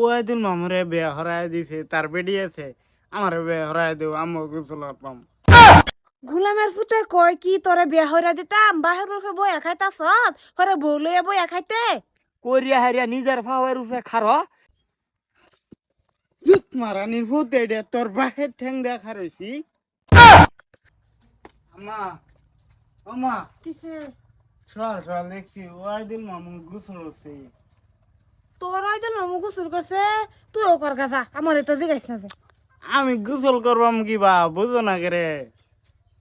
ওয়াইদুল মামুরে বিয়ে হরাই দিছে তার বেডি আছে। আমার বিয়ে হরাই দেও আমি গোসল পাম। গুলামের ফুতে কয় কি তোরে বিয়া হইরা দিতাম বাহির রূপে বই খাইতাছ হরে বউ লইয়া বই খাইতে করিয়া হারিয়া নিজের ফাওয়ার উপরে খার জুত মারানির ভূত এডে তোর বাহের ঠ্যাং দেখা রয়েছি আমা আমা কিসে চল চল দেখছি ওয়াইদুল মামু গোসল হচ্ছে তোর হয়তো নমু গোসল করছে তুইও কর গাজা আমার এটা জিগাইস না যে। আমি গোসল করবাম কিবা বুঝো না করে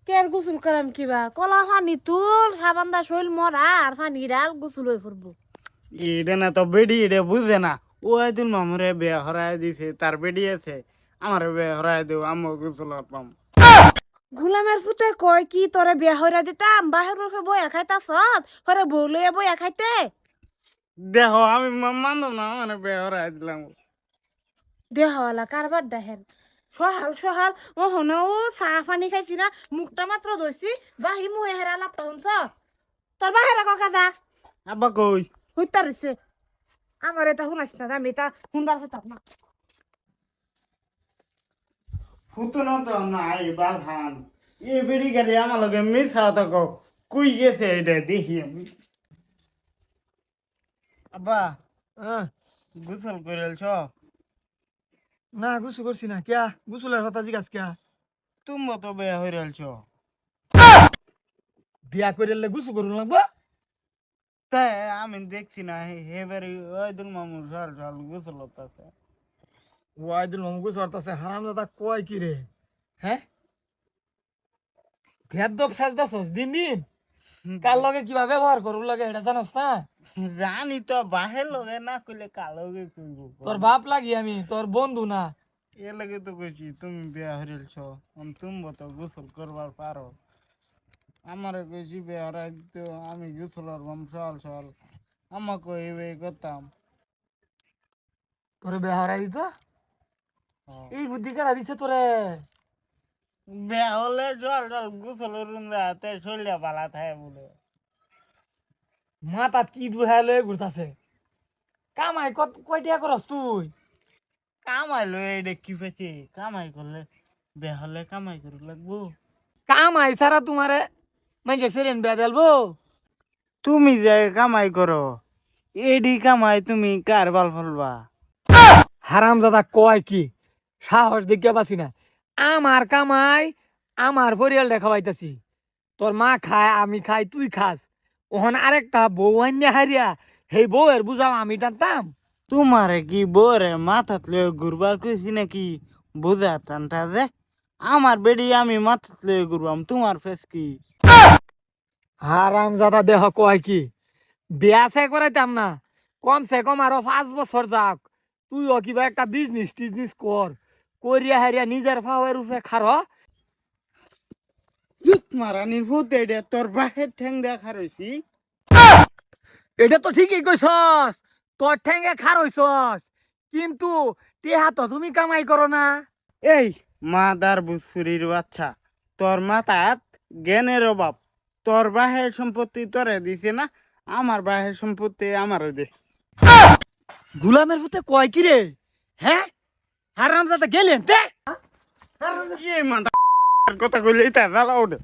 কের গোসল করাম কিবা? কলা পানি তুল সাবান্দা শৈল মরা আর পানি ডাল গোসল হয়ে পড়ব এটা না তো বেডি এটা বুঝে না। ওয়াইদুল মামুরে বিয়ে হরাই দিছে তার বেডি আছে আমার বিয়ে হরাই দেও আমি গোসল পাম গুলামের ফুতে কয় কি তোরে বিয়া হইরা দিতাম? বাহির রূপে বই খাইতাছ হরে বউ লইয়া বই খাইতে? দেখো আমি মানব না আমার বিয়ে হরাই দিলাম। দেহওয়ালা কারবার দেখেন। সহাল সহাল। ও হনে ও চাহ পানি খাইছি না মুখটা মাত্র ধরছি। বাহি মুহে হেরা লাপটা শুনছ? তোর বাহেরা কক যা আব্বা কই? হইতা রইছে আমার এটা শুনাইছ না আমি এটা শুনবার হতাম না। ফুতুনো তো নাই বালহান। এ বেড়ি গেলে আমার লগে মিশা তো কুই গেছে এটা দেখি আমি? আব্বা। গোসল করেছ না গুসু করছি না। কিয়া? গুসুলের কথা জিগাস কিয়া? তুমি তো বেয়া হয়ে রেলছ বিয়া করিলে গুসু করুন লাগবো? তাই আমি দেখছি না হে বেরি ওই দুল মামুর সর সর গোসল হতাছে ওয়াইদুল মামু গুসু করতেছে হারাম দাদা কয় কি রে? হ্যাঁ ভেদব সাজদাছস দিন দিন? কার লগে কিবা ব্যবহার করুন লাগে এটা জানোস না? রানী তো বাহের লগে না কইলে কালোগে কইব তোর বাপ লাগি আমি তোর বন্ধু না। এ লাগে তো কইছি তুমি বিয়া হরেলছ তুমি তো গোসল করবার পারো। আমার কইছি বিয়া হরাই দিত আমি গোসল করবাম চল চল আমাকে এই করতাম। তোরে বিয়া হরাই দিত? এই বুদ্ধি কারা দিছে তোরে? বিয়া হলে জল জল গোসল করুন হাতে শরীরে পালা থাকে বলে। মাথাত কি দুহাই লয়ে ঘুরতাছে কামাই কত কয়টিয়া করস তুই? কামাই লই এটা কি পেছে কামাই করলে বিয়া হলে কামাই করে লাগবো। কামাই সারা তোমারে মানে সেরেন বিয়া দেলবো তুমি যে কামাই করো এডি কামাই তুমি কার বাল ফলবা? হারাম দাদা কয় কি সাহস দেখিয়া পাছি না আমার কামাই আমার পরিয়াল দেখাবাইতাছি। তোর মা খায় আমি খাই তুই খাস। ওহন আরেকটা বউ আনিয়া হারিয়া সেই বউয়ের বুঝাও আমি টানতাম। তোমারে কি বোরে মাথাত লয়ে ঘুরবার কইছি নাকি? বুঝা টানটা যে আমার বেডি আমি মাথাত লয়ে ঘুরবাম তোমার ফেস কি? হারাম দাদা দেহ কয় কি? বিয়া সে করাইতাম না। কম সে কম আরও পাঁচ বছর যাক। তুইও কিবা একটা বিজনেস টিজনেস কর। করিয়া হারিয়া নিজের ফাওয়ার উপরে খার। জুত মারানির ভূত এডে তোর বাহের ঠ্যাং দেখা রয়েছি এটা তো ঠিকই কইছস তোর খার হইছস কিন্তু টেহা তো তুমি কামাই করো না। এই মাদার বুসফুরির বাচ্চা তোর মাথাত জ্ঞানের অভাব তোর বাহের সম্পত্তি তোরে দিছে না আমার বাহের সম্পত্তি আমারও দে। গুলামের হতে কয় কি রে হ্যাঁ? হারাম যাতে গেলেন কি মাথা কথা কইলে এটা জ্বালা ওঠে